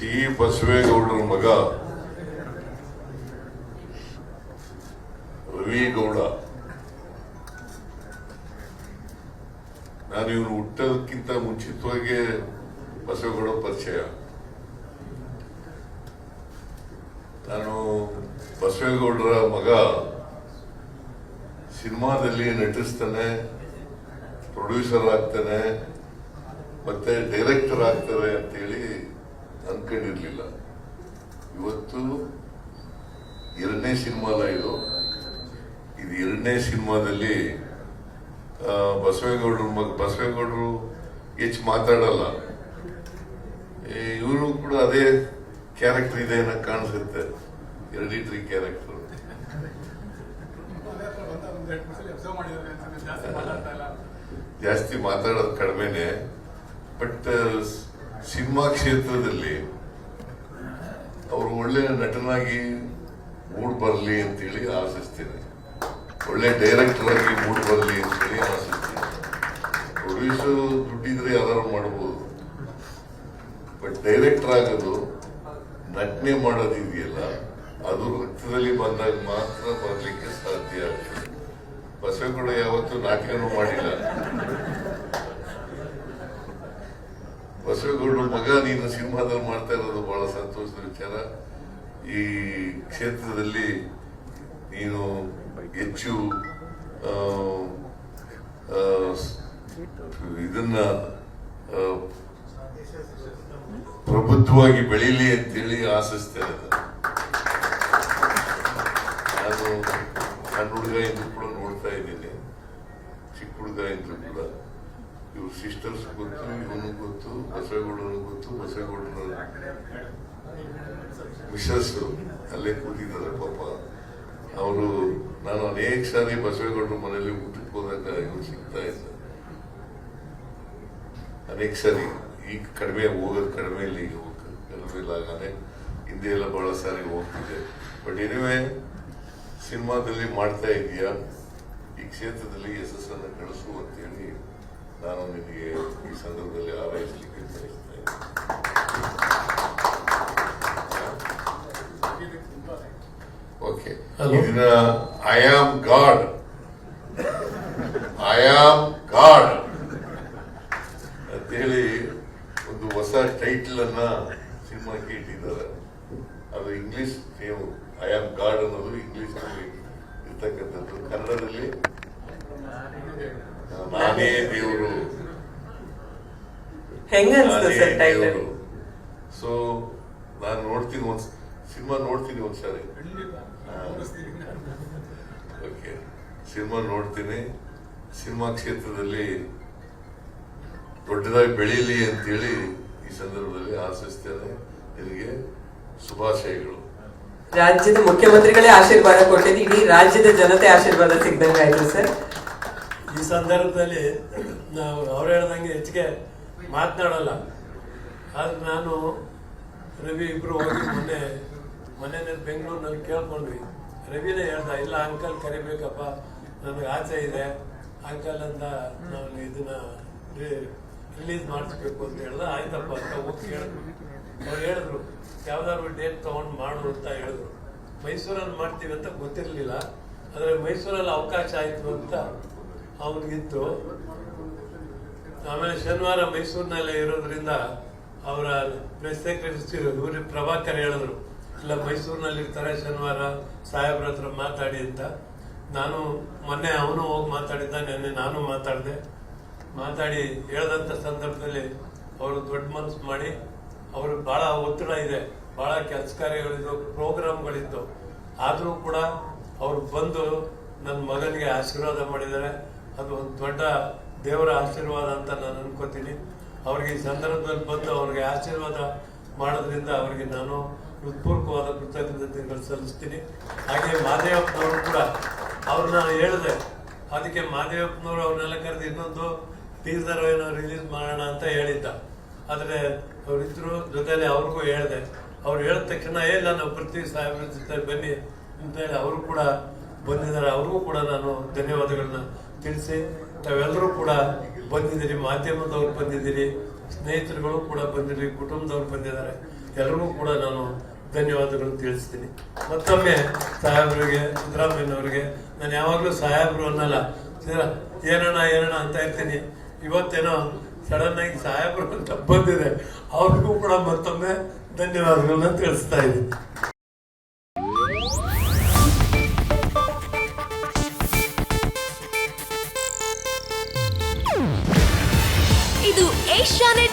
C ಬಸವೇಗೌಡರ ಮಗ. ರವಿಗೌಡ. ನಾನು ಇವನು ಹುಟ್ಟೋದಕ್ಕಿಂತ ಮುಂಚಿತವಾಗಿ ಬಸವೇಗೌಡ ಪರಿಚಯ. ನಾನು ಬಸವೇಗೌಡರ ಮಗ. ಸಿನಿಮಾದಲ್ಲಿ ನಟಿಸ್ತಾನೆ, ಪ್ರೊಡ್ಯೂಸರ್ ಆಗ್ತಾನೆ, ಮತ್ತೆ ಡೈರೆಕ್ಟರ್ ಆಗ್ತಾರೆ ಅಂತೇಳಿ ಅನ್ಕೊಂಡಿರ್ಲಿಲ್ಲ. ಇವತ್ತು ಎರಡನೇ ಸಿನಿಮಾಲ ಇದು ಇದು ಎರಡನೇ ಸಿನಿಮಾದಲ್ಲಿ ಬಸವೇಗೌಡರು ಮಗ ಬಸವೇಗೌಡರು ಹೆಚ್ಚು ಮಾತಾಡಲ್ಲ. ಇವರು ಕೂಡ ಅದೇ ಕ್ಯಾರೆಕ್ಟರ್ ಇದೆ ಅನ್ನೋ ಕಾಣಿಸುತ್ತೆ. ಎರಡಿಟ್ರಿ ಕ್ಯಾರೆಕ್ಟರ್ ಜಾಸ್ತಿ ಮಾತಾಡೋದು ಕಡಿಮೆನೆ. ಬಟ್ ಸಿನಿಮಾ ಕ್ಷೇತ್ರದಲ್ಲಿ ಅವರು ಒಳ್ಳೆಯ ನಟನಾಗಿ ಮೂಡ್ ಬರಲಿ ಅಂತೇಳಿ ಆಶಿಸ್ತೇನೆ. ಒಳ್ಳೆ ಡೈರೆಕ್ಟರ್ ಆಗಿ ಮೂಡ್ ಬರಲಿ ಅಂತೇಳಿ ಆಶಿಸ್ತೇನೆ. ಪ್ರೊಡ್ಯೂಸರ್ ದುಡ್ಡಿದ್ರೆ ಯಾರು ಮಾಡಬಹುದು ಬಟ್ ಡೈರೆಕ್ಟರ್ ಆಗೋದು ನಟನೆ ಮಾಡೋದಿದೆಯಲ್ಲ ಅದು ರಕ್ತದಲ್ಲಿ ಬಂದಾಗ ಮಾತ್ರ ಬರಲಿಕ್ಕೆ ಸಾಧ್ಯ ಆಗ್ತದೆ ಬಸವೇಗೌಡ ಯಾವತ್ತೂ ನಾಟಕನೂ ಮಾಡಿಲ್ಲ. ಬಸವೇಗೌಡರ ಮಗ, ನೀನು ಸಿನಿಮಾದಲ್ಲಿ ಮಾಡ್ತಾ ಇರೋದು ಬಹಳ ಸಂತೋಷದ ವಿಚಾರ. ಈ ಕ್ಷೇತ್ರದಲ್ಲಿ ನೀನು ಹೆಚ್ಚು ಇದನ್ನ ಪ್ರಬುದ್ಧವಾಗಿ ಬೆಳೀಲಿ ಅಂತೇಳಿ ಆಸಿಸ್ತೇನೆ ನಾನು ಸಣ್ಣ ಹುಡುಗ ಎಂದು ಕೂಡ ನೋಡ್ತಾ ಇದ್ದೀನಿ. ಚಿಕ್ಕ ಹುಡುಗ ಎಂದು ಕೂಡ. ಇವ್ರ ಸಿಸ್ಟರ್ಸ್ ಗೊತ್ತು, ಇವನು ಗೊತ್ತು ಬಸವೇಗೌಡರು ಗೊತ್ತು ಬಸವೇಗೌಡರ ಮಿಸಸ್ ಅಲ್ಲೇ ಕೂತಿದ್ದಾರೆ ಪಾಪ. ಅವರು, ನಾನು ಅನೇಕ ಸಾರಿ ಬಸವೇಗೌಡರ ಮನೆಯಲ್ಲಿ ಊಟಕ್ಕೆ ಹೋದಾಗ ಇವ್ರು ಸಿಗ್ತಾ ಇದ್ದ ಅನೇಕ ಸಾರಿ ಈಗ ಕಡಿಮೆ ಹೋಗೋದು ಕಡಿಮೆ ಇಲ್ಲ ಈಗ ಕಡಿಮೆ ಇಲ್ಲ ಆಗಾನೆ ಹಿಂದೆ ಎಲ್ಲ ಬಹಳ ಸಾರಿ ಹೋಗ್ತಿದೆ. ಬಟ್ ಎನಿವೆ ಸಿನಿಮಾದಲ್ಲಿ ಮಾಡ್ತಾ ಇದೀಯಾ? ಈ ಕ್ಷೇತ್ರದಲ್ಲಿ ಯಶಸ್ಸನ್ನು ಕಳಿಸು ಅಂತೇಳಿ ನಾನು ನಿಮಗೆ ಈ ಸಂದರ್ಭದಲ್ಲಿ ಆರೈಸಲಿಕ್ಕೆ ಬಯಸ್ತಾ ಓಕೆ. ಇದನ್ನ I am god I am god ಅಂತೇಳಿ ಒಂದು ಹೊಸ ಟೈಟಲ್ ಅನ್ನ ಸಿನಿಮಾಕ್ಕೆ ಇಟ್ಟಿದ್ದಾರೆ. ಅದು ಇಂಗ್ಲಿಷ್ ನೀವು ಐ ಆಮ್ ಗಾಡ್ ಅನ್ನೋದು ಇಂಗ್ಲಿಷ್ನಲ್ಲಿ ಇರ್ತಕ್ಕಂಥದ್ದು. ಕನ್ನಡದಲ್ಲಿ? ನಾನೇ ದೇವರು. ಹೆಂಗ ಅನ್ಸ್ತದೆ ಸರ್ ಟೈಟಲ್ ಸೊ ನಾನು ನೋಡ್ತೀನಿ ಒಂದ್ ಸಿನಿಮಾ ನೋಡ್ತೀನಿ ಒಂದ್ಸಾರಿ. ಓಕೆ ಸಿನಿಮಾ ನೋಡ್ತೀನಿ. ಸಿನಿಮಾ ಕ್ಷೇತ್ರದಲ್ಲಿ ದೊಡ್ಡದಾಗಿ ಬೆಳೀಲಿ ಅಂತೇಳಿ ಈ ಸಂದರ್ಭದಲ್ಲಿ ಆಶಿಸ್ತೇನೆ ನಿಮಗೆ ಶುಭಾಶಯಗಳು. ರಾಜ್ಯದ ಮುಖ್ಯಮಂತ್ರಿಗಳೇ ಆಶೀರ್ವಾದ ಕೊಟ್ಟಿದ್ದು ಇಡೀ ರಾಜ್ಯದ ಜನತೆ ಆಶೀರ್ವಾದ ಸಿಗ್ದಂಗಾಯ್ತು ಸರ್. ಈ ಸಂದರ್ಭದಲ್ಲಿ ನಾವು ಅವ್ರು ಹೇಳ್ದಂಗೆ ಹೆಚ್ಚಿಗೆ ಮಾತನಾಡಲ್ಲ. ಆದ್ರೆ ನಾನು ರವಿ ಇಬ್ರು ಹೋಗಿ ಮೊನ್ನೆ ಮೊನ್ನೆ ಬೆಂಗಳೂರಿನಲ್ಲಿ ಕೇಳ್ಕೊಂಡ್ವಿ. ರವಿನೇ ಹೇಳ್ದ, ಇಲ್ಲ ಅಂಕಲ್ ಕರಿಬೇಕಪ್ಪ, ನನಗೆ ಆಸೆ ಇದೆ. ಅಂಕಲ್ ಅಂತ ನಾವು ಇದನ್ನ ರಿಲೀಸ್ ಮಾಡಿಸ್ಬೇಕು ಅಂತ ಹೇಳ್ದ, ಆಯ್ತಪ್ಪ ಅಂತ ಹೋಗಿ ಹೇಳಿದ್ರು. ಅವ್ರು ಹೇಳಿದ್ರು, ಯಾವ್ದಾದ್ರು ಡೇಟ್ ತಗೊಂಡು ಮಾಡು ಅಂತ ಹೇಳಿದ್ರು. ಮೈಸೂರಲ್ಲಿ ಮಾಡ್ತೀವಿ ಅಂತ ಗೊತ್ತಿರಲಿಲ್ಲ, ಆದರೆ ಮೈಸೂರಲ್ಲಿ ಅವಕಾಶ ಆಯ್ತು ಅಂತ ಅವನಿಗಿತ್ತು. ಆಮೇಲೆ ಶನಿವಾರ ಮೈಸೂರಿನಲ್ಲೇ ಇರೋದ್ರಿಂದ ಅವರ ಪ್ರೆಸ್ ಸೆಕ್ರೆಟರಿ ಪ್ರಭಾಕರ್ ಹೇಳಿದ್ರು. ಇಲ್ಲ, ಮೈಸೂರಿನಲ್ಲಿ ಇರ್ತಾರೆ ಶನಿವಾರ, ಸಾಹೇಬ್ರ ಹತ್ರ ಮಾತಾಡಿ ಅಂತ. ನಾನು ಮೊನ್ನೆ ಅವನು ಹೋಗಿ ಮಾತಾಡಿದ್ದ, ನಿನ್ನೆ ನಾನು ಮಾತಾಡಿದೆ. ಮಾತಾಡಿ ಹೇಳದಂತ ಸಂದರ್ಭದಲ್ಲಿ ಅವರು ದೊಡ್ಡ ಮನಸ್ಸು ಮಾಡಿ, ಅವರು ಬಹಳ ಒತ್ತಡ ಇದೆ. ಬಹಳ ಕೆಲಸ ಕಾರ್ಯಗಳಿದ್ದು ಪ್ರೋಗ್ರಾಮ್ಗಳಿದ್ದು ಆದರೂ ಕೂಡ ಅವ್ರು ಬಂದು ನನ್ನ ಮಗನಿಗೆ ಆಶೀರ್ವಾದ ಮಾಡಿದ್ದಾರೆ. ಅದು ಒಂದು ದೊಡ್ಡ ದೇವರ ಆಶೀರ್ವಾದ ಅಂತ ನಾನು ಅನ್ಕೋತೀನಿ. ಅವ್ರಿಗೆ ಈ ಸಂದರ್ಭದಲ್ಲಿ ಬಂದು ಅವ್ರಿಗೆ ಆಶೀರ್ವಾದ ಮಾಡೋದ್ರಿಂದ ಅವರಿಗೆ ನಾನು ಹೃತ್ಪೂರ್ವಕವಾದ ಕೃತಜ್ಞತೆಗಳು ಸಲ್ಲಿಸ್ತೀನಿ. ಹಾಗೆ ಮಾದೇವಪ್ಪನವರು ಕೂಡ ಅವ್ರನ್ನ ಹೇಳಿದೆ. ಅದಕ್ಕೆ ಮಾದೇವಪ್ಪನವರು ಅವ್ರನ್ನೆಲ್ಲ ಕರೆದು ಇನ್ನೊಂದು ಟೀಸರ್ ಏನೋ ರಿಲೀಸ್ ಮಾಡೋಣ ಅಂತ ಹೇಳಿದ್ದ. ಆದರೆ ಅವರಿದ್ರು ಜೊತೆಲಿ ಅವ್ರಿಗೂ ಹೇಳಿದೆ. ಅವ್ರು ಹೇಳಿದ ತಕ್ಷಣ, ಏ ನಾನು ಪ್ರತಿ ಸಾಹೇಬ್ರ ಜೊತೆ ಬನ್ನಿ. ಅಂತ ಹೇಳಿ ಅವರು ಕೂಡ ಬಂದಿದ್ದಾರೆ. ಅವ್ರಿಗೂ ಕೂಡ ನಾನು ಧನ್ಯವಾದಗಳನ್ನ ತಿಳಿಸಿ ತಾವೆಲ್ಲರೂ ಕೂಡ ಬಂದಿದ್ದೀರಿ, ಮಾಧ್ಯಮದವ್ರು ಬಂದಿದ್ದೀರಿ, ಸ್ನೇಹಿತರುಗಳು ಕೂಡ ಬಂದಿರಿ ಕುಟುಂಬದವ್ರು ಬಂದಿದ್ದಾರೆ. ಎಲ್ಲರಿಗೂ ಕೂಡ ನಾನು ಧನ್ಯವಾದಗಳನ್ನು ತಿಳಿಸ್ತೀನಿ. ಮತ್ತೊಮ್ಮೆ ಸಾಹೇಬ್ರಿಗೆ, ಸಿದ್ದರಾಮಯ್ಯನವ್ರಿಗೆ, ನಾನು ಯಾವಾಗಲೂ ಸಾಹೇಬ್ರು ಅನ್ನಲ್ಲ ಏನಣ್ಣ ಏನಣ್ಣ ಅಂತ ಇರ್ತೀನಿ. ಇವತ್ತೇನೋ ಸಡನ್ನಾಗಿ ಸಾಹೇಬ್ರು ಅಂತ ಬಂದಿದೆ. ಅವ್ರಿಗೂ ಕೂಡ ಮತ್ತೊಮ್ಮೆ ಧನ್ಯವಾದಗಳನ್ನ ತಿಳಿಸ್ತಾ ಇದ್ದೀನಿ.